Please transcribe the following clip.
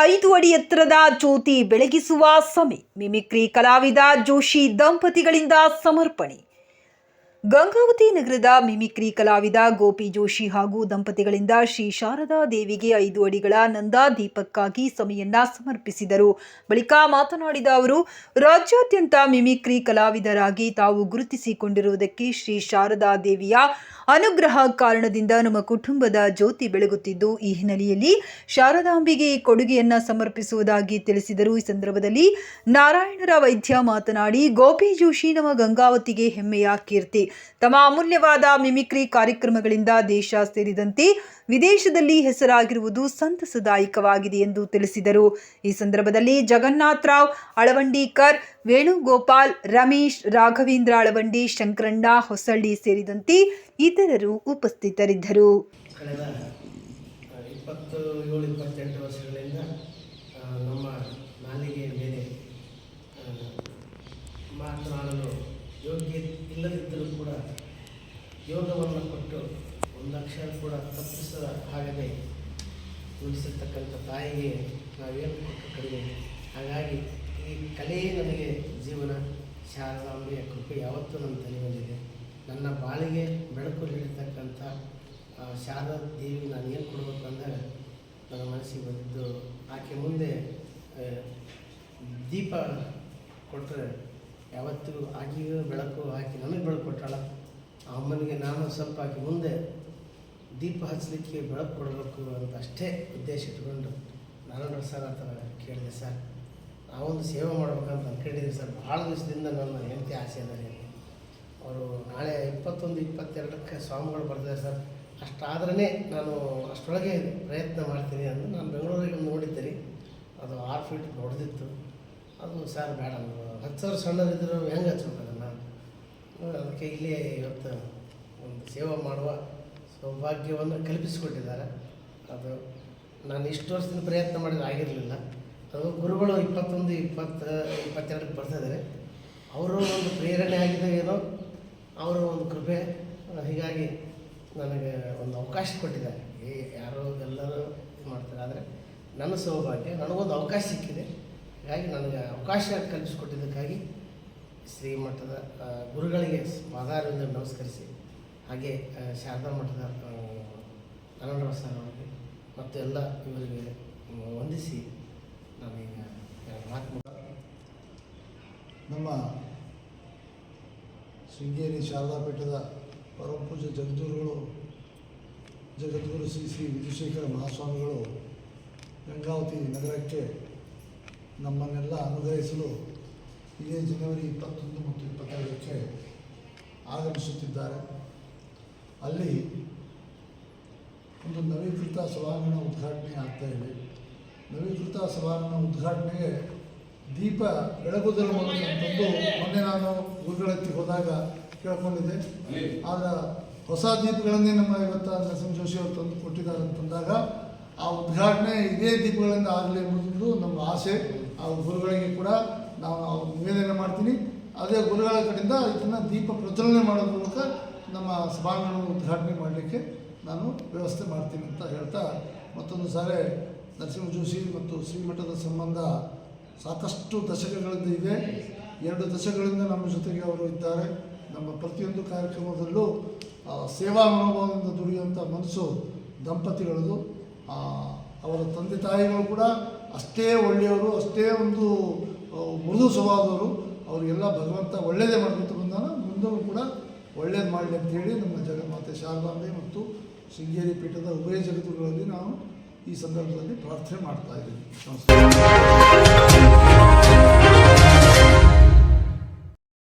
ಐದು ಅಡಿ ಎತ್ತರದ ಜ್ಯೋತಿ ಬೆಳಗಿಸುವ ಸಮಯ ಮಿಮಿಕ್ರಿ ಕಲಾವಿದ ಜೋಶಿ ದಂಪತಿಗಳಿಂದ ಸಮರ್ಪಣೆ. ಗಂಗಾವತಿ ನಗರದ ಮಿಮಿಕ್ರಿ ಕಲಾವಿದ ಗೋಪಿ ಜೋಶಿ ಹಾಗೂ ದಂಪತಿಗಳಿಂದ ಶ್ರೀ ಶಾರದಾ ದೇವಿಗೆ ಐದು ಅಡಿಗಳ ನಂದಾ ದೀಪಕ್ಕಾಗಿ ಸಮಯನ್ನ ಸಮರ್ಪಿಸಿದರು. ಬಳಿಕ ಮಾತನಾಡಿದ ಅವರು, ರಾಜ್ಯಾದ್ಯಂತ ಮಿಮಿಕ್ರಿ ಕಲಾವಿದರಾಗಿ ತಾವು ಗುರುತಿಸಿಕೊಂಡಿರುವುದಕ್ಕೆ ಶ್ರೀ ಶಾರದಾ ದೇವಿಯ ಅನುಗ್ರಹ ಕಾರಣದಿಂದ ನಮ್ಮ ಕುಟುಂಬದ ಜ್ಯೋತಿ ಬೆಳಗುತ್ತಿದ್ದು, ಈ ಹಿನ್ನೆಲೆಯಲ್ಲಿ ಶಾರದಾಂಬೆಗೆ ಕೊಡುಗೆಯನ್ನ ಸಮರ್ಪಿಸುವುದಾಗಿ ತಿಳಿಸಿದರು. ಈ ಸಂದರ್ಭದಲ್ಲಿ ನಾರಾಯಣರ ವೈದ್ಯ ಮಾತನಾಡಿ, ಗೋಪಿ ಜೋಶಿ ನಮ್ಮ ಗಂಗಾವತಿಗೆ ಹೆಮ್ಮೆಯ ಕೀರ್ತಿ. ತಮ್ಮ ಅಮೂಲ್ಯವಾದ ಮಿಮಿಕ್ರಿ ಕಾರ್ಯಕ್ರಮಗಳಿಂದ ದೇಶ ಸೇರಿದಂತೆ ವಿದೇಶದಲ್ಲಿ ಹೆಸರಾಗಿರುವುದು ಸಂತಸದಾಯಕವಾಗಿದೆ ಎಂದು ತಿಳಿಸಿದರು. ಈ ಸಂದರ್ಭದಲ್ಲಿ ಜಗನ್ನಾಥ್ ರಾವ್, ಅಳವಂಡೀಕರ್, ವೇಣುಗೋಪಾಲ್, ರಮೇಶ್, ರಾಘವೇಂದ್ರ ಅಳವಂಡಿ, ಶಂಕರಣ್ಣ, ಹೊಸಳ್ಳಿ ಸೇರಿದಂತೆ ಇತರರು ಉಪಸ್ಥಿತರಿದ್ದರು. ಮಾತನಾಡಲು ಯೋಗ್ಯ ಇಲ್ಲದಿದ್ದರೂ ಕೂಡ ಯೋಗವನ್ನು ಕೊಟ್ಟು ಒಂದು ಅಕ್ಷರ ಕೂಡ ತಪ್ಪಿಸದ ಹಾಗೆ ಉಳಿಸಿರ್ತಕ್ಕಂಥ ತಾಯಿಗೆ ನಾವೇನು ಕೊಟ್ಟು ಕಡಿಮೆ? ಹಾಗಾಗಿ ಈ ಕಲೆಯೇ ನನಗೆ ಜೀವನ, ಶಾರದಾಂಬೆಯ ಕೃಪೆ ಯಾವತ್ತೂ ನನ್ನ ತಲೆ ಬಂದಿದೆ ನನ್ನ ಬಾಳಿಗೆ ಬೆಳಕು ಹೇಳಿರ್ತಕ್ಕಂಥ ಶಾರದಾ ದೇವಿ ನಾನು ಏನು ಕೊಡಬೇಕು ಅಂದರೆ ನನ್ನ ಮನಸ್ಸಿಗೆ ಬಂದಿದ್ದು, ಆಕೆ ಮುಂದೆ ದೀಪ ಕೊಟ್ಟರೆ ಯಾವತ್ತೂ ಆಕೆಗೂ ಬೆಳಕು ಹಾಕಿ ನನಗೆ ಬೆಳಕು ಕೊಟ್ಟಾಳ ಆ ಅಮ್ಮನಿಗೆ ನಾನು ಸ್ವಲ್ಪ ಹಾಕಿ ಮುಂದೆ ದೀಪ ಹಚ್ಚಲಿಕ್ಕೆ ಬೆಳಕು ಕೊಡಬೇಕು ಅಂತ ಅಷ್ಟೇ ಉದ್ದೇಶ ಇಟ್ಕೊಂಡು ನಾನು ಸರ್ ಹತ್ರ ಕೇಳಿದೆ ಸರ್. ನಾವೊಂದು ಸೇವೆ ಮಾಡ್ಬೇಕಂತ ಅನ್ಕೊಂಡಿದ್ದೀವಿ ಸರ್. ಭಾಳ ದಿವಸದಿಂದ ನನ್ನ ಹೆಂಡತಿ ಆಸೆ ಅದ ಅವರು ನಾಳೆ ಇಪ್ಪತ್ತೊಂದು, ಇಪ್ಪತ್ತೆರಡಕ್ಕೆ ಸ್ವಾಮಿಗಳು ಬರ್ತಾರೆ ಸರ್. ಅಷ್ಟಾದ್ರೇ ನಾನು ಅಷ್ಟರೊಳಗೆ ಪ್ರಯತ್ನ ಮಾಡ್ತೀನಿ ಅಂತ ನಾನು ಬೆಂಗಳೂರಿಗೆ ನೋಡಿದ್ದೆ ರೀ. ಅದು ಆರು ಫೀಟ್ ದೊಡ್ಡದಿತ್ತು. ಅದು ಸರ್ ಬೇಡ ಅಂದ್ರು. ಹತ್ತು ಸಾವಿರ ಸಣ್ಣದಿದ್ರು ಹೆಂಗೆ ಅದನ್ನು ಅದಕ್ಕೆ ಇಲ್ಲಿ ಇವತ್ತು ಒಂದು ಸೇವೆ ಮಾಡುವ ಸೌಭಾಗ್ಯವನ್ನು ಕಲ್ಪಿಸಿಕೊಟ್ಟಿದ್ದಾರೆ. ಅದು ನಾನು ಇಷ್ಟು ವರ್ಷದಿಂದ ಪ್ರಯತ್ನ ಮಾಡಿದ್ರೆ ಆಗಿರಲಿಲ್ಲ. ಅದು ಗುರುಗಳು ಇಪ್ಪತ್ತೊಂದು, ಇಪ್ಪತ್ತು, ಇಪ್ಪತ್ತೆರಡಕ್ಕೆ ಬರ್ತಿದ್ದಾರೆ ಅವರು ಒಂದು ಪ್ರೇರಣೆ ಆಗಿದೆ ಏನೋ, ಅವರ ಒಂದು ಕೃಪೆ ಹೀಗಾಗಿ ನನಗೆ ಒಂದು ಅವಕಾಶ ಕೊಟ್ಟಿದ್ದಾರೆ. ಏ, ಯಾರೋ ಎಲ್ಲರೂ ಇದು ಮಾಡ್ತಾರೆ, ಆದರೆ ನನ್ನ ಸೌಭಾಗ್ಯ, ನನಗೊಂದು ಅವಕಾಶ ಸಿಕ್ಕಿದೆ. ಹೀಗಾಗಿ ನನಗೆ ಅವಕಾಶ ಕಲ್ಪಿಸಿಕೊಟ್ಟಿದ್ದಕ್ಕಾಗಿ ಶ್ರೀಮಠದ ಗುರುಗಳಿಗೆ ಪಾದಾರದಿಂದ ನಮಸ್ಕರಿಸಿ, ಹಾಗೆ ಶಾರದಾ ಮಠದ ಕನ್ನಡ ಸರ್ ಮತ್ತು ಎಲ್ಲ ಇವರಿಗೆ ವಂದಿಸಿ ನಾನೀಗ ಮಾತು ನಮ್ಮ ಶೃಂಗೇರಿ ಶಾರದಾ ಪೀಠದ ಪರಮಪೂಜ್ಯ ಜಗದ್ಗುರುಗಳು, ಜಗದ್ಗುರು ಶ್ರೀ ಶ್ರೀ ವಿಧುಶೇಖರ ಮಹಾಸ್ವಾಮಿಗಳು ಗಂಗಾವತಿ ನಗರಕ್ಕೆ ನಮ್ಮನ್ನೆಲ್ಲ ಅನುಗ್ರಹಿಸಲು ಇದೇ ಜನವರಿ ಇಪ್ಪತ್ತೊಂದು ಮತ್ತು ಇಪ್ಪತ್ತೈದಕ್ಕೆ ಆಗಮಿಸುತ್ತಿದ್ದಾರೆ. ಅಲ್ಲಿ ಒಂದು ನವೀಕೃತ ಸಭಾಂಗಣ ಉದ್ಘಾಟನೆ ಆಗ್ತಾ ಇದೆ. ನವೀಕೃತ ಸಭಾಂಗಣ ಉದ್ಘಾಟನೆಗೆ ದೀಪ ಬೆಳಗುವುದರ ಮೂಲಕ ಅಂತಂದು ಮೊನ್ನೆ ನಾನು ಗುರುಗಳತ್ತಿ ಹೋದಾಗ ಕೇಳ್ಕೊಂಡಿದ್ದೆ. ಆಗ ಹೊಸ ದೀಪಗಳನ್ನೇ ನಮ್ಮ ಇವತ್ತು ನರಸಿಂಹ ಜೋಶಿ ಅವರು ತಂದು ಕೊಟ್ಟಿದ್ದಾರೆ ಅಂತಂದಾಗ ಆ ಉದ್ಘಾಟನೆ ಇದೇ ದೀಪಗಳಿಂದ ಆಗಲಿ ಎಂಬುದು ನಮ್ಮ ಆಸೆ. ಆ ಗುರುಗಳಿಗೆ ಕೂಡ ನಾವು ಅವ್ರು ನಿವೇದನೆ ಮಾಡ್ತೀನಿ. ಅದೇ ಗುರುಗಳ ಕಡೆಯಿಂದ ಇದನ್ನು ದೀಪ ಪ್ರಜ್ವಲನೆ ಮಾಡೋ ಮೂಲಕ ನಮ್ಮ ಸಭಾಂಗಣ ಉದ್ಘಾಟನೆ ಮಾಡಲಿಕ್ಕೆ ನಾನು ವ್ಯವಸ್ಥೆ ಮಾಡ್ತೀನಿ ಅಂತ ಹೇಳ್ತಾ ಮತ್ತೊಂದು ಸಾರಿ ನರಸಿಂಹ ಜೋಶಿ ಮತ್ತು ಶ್ರೀಮಠದ ಸಂಬಂಧ ಸಾಕಷ್ಟು ದಶಕಗಳಿಂದ ಇದೆ. ಎರಡು ದಶಕಗಳಿಂದ ನಮ್ಮ ಜೊತೆಗೆ ಅವರು ಇದ್ದಾರೆ. ನಮ್ಮ ಪ್ರತಿಯೊಂದು ಕಾರ್ಯಕ್ರಮದಲ್ಲೂ ಸೇವಾ ಮನೋಭಾವದಿಂದ ದುಡಿಯುವಂಥ ಮನಸ್ಸು ದಂಪತಿಗಳದು. ಅವರ ತಂದೆ ತಾಯಿಗಳು ಕೂಡ ಅಷ್ಟೇ ಒಳ್ಳೆಯವರು, ಅಷ್ಟೇ ಒಂದು ಮೃದು ಸ್ವಭಾವದವರು. ಅವರಿಗೆಲ್ಲ ಭಗವಂತ ಒಳ್ಳೆಯದೇ ಮಾಡ್ಕೊತ ಬಂದಾನ. ಮುಂದೂ ಕೂಡ ಒಳ್ಳೇದು ಮಾಡಲಿ ಅಂತೇಳಿ ನಮ್ಮ ಜಗನ್ಮಾತೆ ಶಾರದಾಂಬೆ ಮತ್ತು ಶೃಂಗೇರಿ ಪೀಠದ ಉಭಯ ಜಗತ್ತುಗಳಲ್ಲಿ ನಾವು ಈ ಸಂದರ್ಭದಲ್ಲಿ ಪ್ರಾರ್ಥನೆ ಮಾಡ್ತಾ ಇದ್ದೀವಿ.